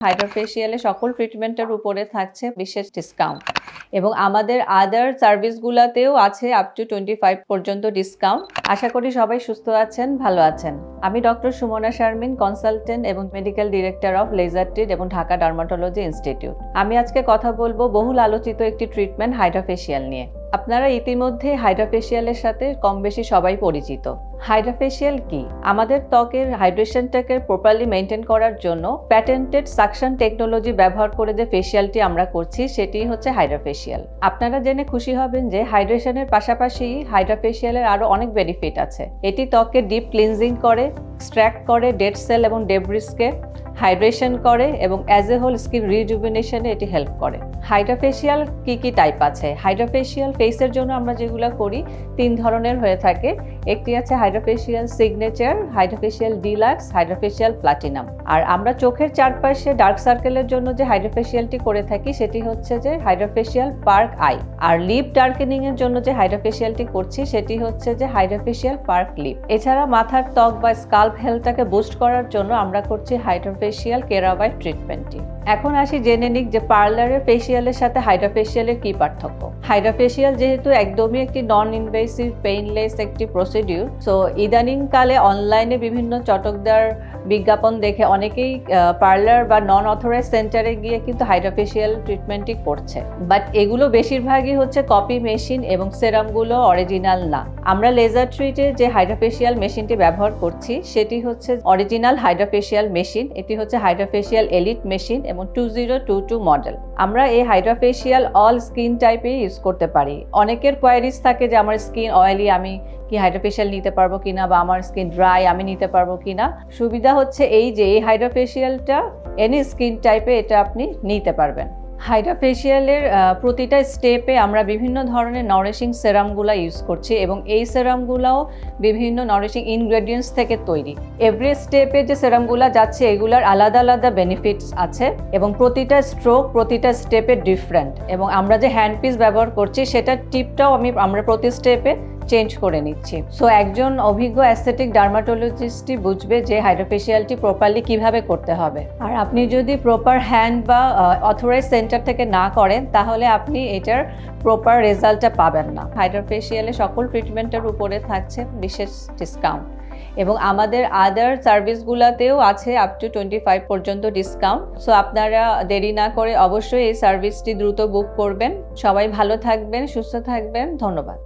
হাইড্রোফেশিয়ালে সকল ট্রিটমেন্টের উপরে থাকছে বিশেষ ডিসকাউন্ট এবং আমাদের আদার সার্ভিসগুলোতেও আছে আপ টু টোয়েন্টি ফাইভ পর্যন্ত ডিসকাউন্ট আশা করি সবাই সুস্থ আছেন, ভালো আছেন। আমি ডক্টর সুমনা শারমিন কনসালটেন্ট এবং medical director of laser treat এবং ঢাকা ডার্মাটোলজি ইনস্টিটিউট আমি আজকে কথা বলব বহুল আলোচিত একটি ট্রিটমেন্ট হাইড্রোফেশিয়াল নিয়ে। আপনারা ইতিমধ্যে হাইড্রাফেশিয়ালের সাথে কম বেশি সবাই পরিচিত। হাইড্রাফেশিয়াল কি? আমাদের ত্বকের হাইড্রেশনটাকে প্রপারলি মেনটেন করার জন্য প্যাটেন্টেড সাকশন টেকনোলজি ব্যবহার করে যে ফেশিয়ালটি আমরা করছি, সেটি হচ্ছে হাইড্রাফেশিয়াল। আপনারা জেনে খুশি হবেন যে হাইড্রেশনের পাশাপাশি হাইড্রাফেশিয়ালের আরও অনেক বেনিফিট আছে। এটি ত্বকে ডিপ ক্লিনজিং করে, এক্সট্র্যাক্ট করে ডেড সেল এবং ডেব্রিসকে হাইড্রেশন করে এবং অ্যাজ এ হোল স্কিন রিজুভিনেশনে এটি হেল্প করে। হাইড্রোফেশিয়াল কি কি টাইপ আছে? হাইড্রোফেশিয়াল ফেসের জন্য আমরা যেগুলো করি, তিন ধরনের হয়ে থাকে। একটি আছে hydrofacial signature hydrofacial deluxe hydrofacial platinum আর আমরা চোখের চারপাশে ডার্ক সার্কেলের জন্য যে হাইড্রোফেশিয়ালটি করে থাকি, সেটি হচ্ছে যে হাইড্রোফেশিয়াল পার্ক আই আর লিপ ডার্কেনিং এর জন্য যে হাইড্রোফেশিয়ালটি করছি, সেটি হচ্ছে যে হাইড্রোফেশিয়াল পার্ক লিপ এছাড়া মাথার ত্বক বা স্কাল্প হেলথটাকে বুস্ট করার জন্য আমরা করছি হাইড্রোফেশিয়াল কেরাবাইট ট্রিটমেন্টটি এখন আসি জেনে নিক যে পার্লারের ফেশিয়ালের সাথে হাইড্রোফেশিয়ালের কি পার্থক্য? হাইড্রোফেশিয়াল যেহেতু একদমই একটি নন ইনভেসিভ পেইনলেস একটি প্রসিডিউর সো ইদানিং কালে অনলাইনে বিভিন্ন চটকদার বিজ্ঞাপন দেখে অনেকেই পার্লার বা নন অথরাইজ সেন্টারে গিয়ে কিন্তু হাইড্রোফেশিয়াল ট্রিটমেন্টই করছে। বাট এগুলো বেশিরভাগই হচ্ছে কপি মেশিন এবং সেরামগুলো অরিজিনাল না। আমরা লেজার ট্রিটে যে হাইড্রোফেশিয়াল মেশিনটি ব্যবহার করছি, সেটি হচ্ছে অরিজিনাল হাইড্রোফেশিয়াল মেশিন এটি হচ্ছে হাইড্রাফেশিয়াল এলিট মেশিন এবং two zero two two model. আমরা এই হাইড্রাফেশিয়াল অল স্কিন টাইপে ইউজ করতে পারি। অনেকের কোয়ারিজ থাকে যে, আমার স্কিন অয়েলি, আমি কি হাইড্রোফেশিয়াল নিতে পারব কিনা বা আমার স্কিন ড্রাই, আমি নিতে পারব কিনা? সুবিধা হচ্ছে এই যে, এই হাইড্রাফেশিয়ালটা এনি স্কিন টাইপে এটা আপনি নিতে পারবেন। হাইড্রোফেশিয়ালের প্রতিটা স্টেপে আমরা বিভিন্ন ধরনের নারিশিং সেরামগুলো ইউজ করছি এবং এই সেরামগুলোও বিভিন্ন নারিশিং ইনগ্রেডিয়েন্টস থেকে তৈরি। এভরি স্টেপে যে সেরামগুলো যাচ্ছে, এগুলার আলাদা আলাদা বেনিফিটস আছে এবং প্রতিটা স্ট্রোক প্রতিটা স্টেপে ডিফারেন্ট এবং আমরা যে হ্যান্ড পিস ব্যবহার করছি, সেটার টিপটাও আমি, আমরা প্রতি স্টেপে চেঞ্জ করে নিচ্ছি। সো একজন অভিজ্ঞ অ্যাস্থেটিক ডার্মাটোলজিস্টই বুঝবে যে হাইড্রোফেশিয়ালটি প্রপারলি কীভাবে করতে হবে। আর আপনি যদি প্রপার হ্যান্ড বা অথরাইজ সেন্টার থেকে না করেন, তাহলে আপনি এটার প্রপার রেজাল্টটা পাবেন না। হাইড্রোফেশিয়ালে সকল ট্রিটমেন্টের উপরে থাকছে বিশেষ ডিসকাউন্ট এবং আমাদের আদার সার্ভিসগুলোতেও আছে আপ টু টোয়েন্টি ফাইভ পর্যন্ত ডিসকাউন্ট সো আপনারা দেরি না করে অবশ্যই এই সার্ভিসটি দ্রুত বুক করবেন। সবাই ভালো থাকবেন, সুস্থ থাকবেন। ধন্যবাদ।